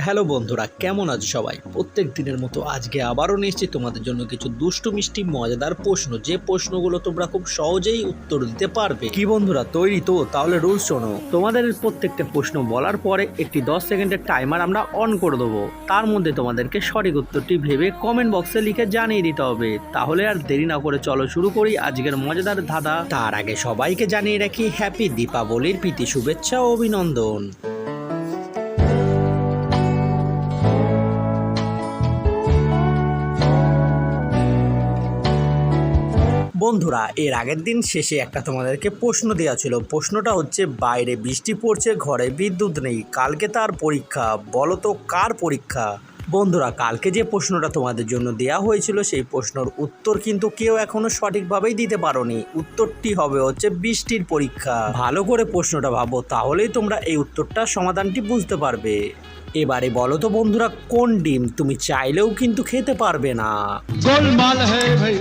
Hello বন্ধুরা কেমন আছো সবাই? প্রত্যেক দিনের মতো আজকে আবারও নিয়েছি তোমাদের জন্য কিছু দুষ্টু মিষ্টি মজাদার প্রশ্ন। যে প্রশ্নগুলো তোমরা খুব সহজেই উত্তর দিতে পারবে। কি বন্ধুরা তৈরি তো তাহলে রুলস শোনো। তোমাদের প্রত্যেকটা প্রশ্ন বলার পরে একটি দশ সেকেন্ডের টাইমার আমরা অন করে দেবো। তার মধ্যে তোমাদেরকে সঠিক উত্তরটি ভেবে কমেন্ট বক্সে লিখে জানিয়ে দিতে হবে। তাহলে আর দেরি না করে চলো শুরু করি আজকের মজাদার ধাঁধা। তার আগে সবাইকে জানিয়ে রাখি হ্যাপি দীপাবলির প্রীতি শুভেচ্ছা ও অভিনন্দন। বন্ধুরা, এর আগের দিন শেষে একটা তোমাদেরকে প্রশ্ন দেওয়া ছিল। প্রশ্নটা হচ্ছে, বাইরে বৃষ্টি পড়ছে, ঘরে বিদ্যুৎ নেই, কালকে তার পরীক্ষা, বলো তো কার পরীক্ষা? বন্ধুরা, কালকে যে প্রশ্নটা তোমাদের জন্য দেয়া হয়েছিল, সেই প্রশ্নর উত্তর কিন্তু কেউ এখনও সঠিকভাবেই দিতে পারোনি। উত্তরটি হবে হচ্ছে বৃষ্টির পরীক্ষা। ভালো করে প্রশ্নটা ভাবো, তাহলেই তোমরা এই উত্তরটা সমাধানটি বুঝতে পারবে। এবারে বলো তো বন্ধুরা, কোন ডিম তুমি চাইলেও কিন্তু খেতে পারবে না? গোলমাল ভাই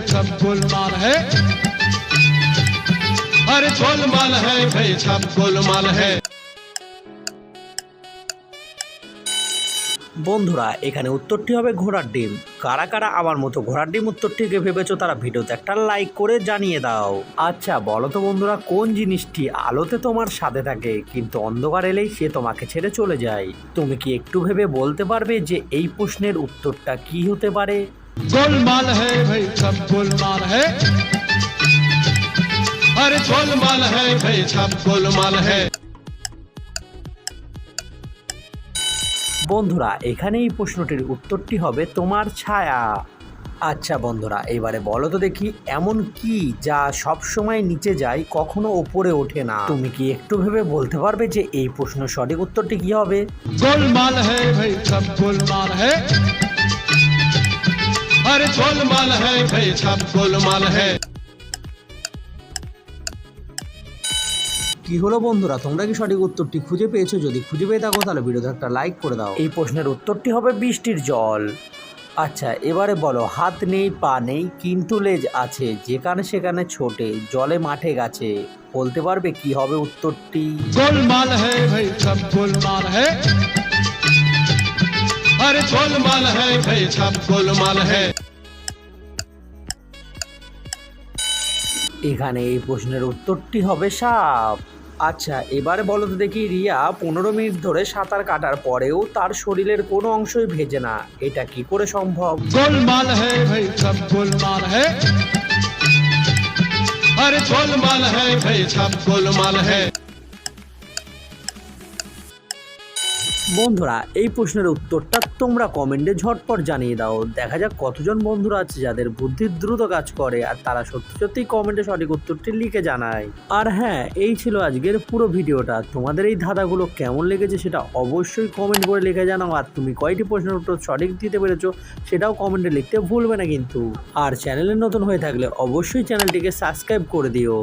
আরে বন্ধুরা, এখানে উত্তরটি হবে ঘোড়ার ডিম। কারা কারা আমার মতো ঘোড়ার ডিম উত্তরটিকে ভেবেছো তারা ভিডিওতে একটা লাইক করে জানিয়ে দাও। আচ্ছা বলো তো বন্ধুরা, কোন জিনিসটি আলোতে তোমার সাথে থাকে, কিন্তু অন্ধকার এলেই সে তোমাকে ছেড়ে চলে যায়? তুমি কি একটু ভেবে বলতে পারবে যে এই প্রশ্নের উত্তরটা কি হতে পারে? গোলমাল আরে বন্ধুরা এখানে এই প্রশ্নটির উত্তরটি হবে তোমার ছায়া। আচ্ছা বন্ধুরা, এবারে বলো তো দেখি, এমন কি যা সব সময় নিচে যায়, কখনো ওপরে ওঠে না? তুমি কি একটু ভেবে বলতে পারবে যে এই প্রশ্ন সঠিক উত্তরটি কি হবে? আরে কি হলো বন্ধুরা? তোমরা কি সঠিক উত্তরটি খুঁজে পেয়েছ? যদি খুঁজে পেয়ে থাকো তাহলে ভিডিওতে একটা লাইক করে দাও। এই প্রশ্নের উত্তরটি হবে বৃষ্টির জল। আচ্ছা এবারে বলো হাত নেই পা নেই কিন্তু লেজ আছে যেখানে সেখানে ছোটে জলে মাঠে গাছে। বলতে পারবে কি হবে উত্তরটি? গোলমাল গোলমাল আরে গোলমাল গোলমাল এখানে এই প্রশ্নের উত্তরটি হবে সাপ। আচ্ছা এবার বলতে দেখি, রিয়া পনেরো মিনিট ধরে সাঁতার কাটার পরেও তার শরীরের কোনো অংশই ভেজে না। এটা কি করে সম্ভব? গোলমাল ভাই, সব গোলমাল ভাই বন্ধুরা, এই প্রশ্নের উত্তরটা তোমরা কমেন্টে ঝটপট জানিয়ে দাও। দেখা যাক কতজন বন্ধুরা আছে যাদের বুদ্ধি দ্রুত কাজ করে আর তারা সত্যি সত্যি কমেন্টে সঠিক উত্তরটি লিখে জানায়। আর হ্যাঁ এই ছিল আজকের পুরো ভিডিওটা। তোমাদের এই ধাঁধাগুলো কেমন লেগেছে সেটা অবশ্যই কমেন্ট করে লিখে জানাও। আর তুমি কয়টি প্রশ্নের উত্তর সঠিক দিতে পেরেছ সেটাও কমেন্টে লিখতে ভুলবে না কিন্তু। আর চ্যানেলে নতুন হয়ে থাকলে অবশ্যই চ্যানেলটিকে সাবস্ক্রাইব করে দিও।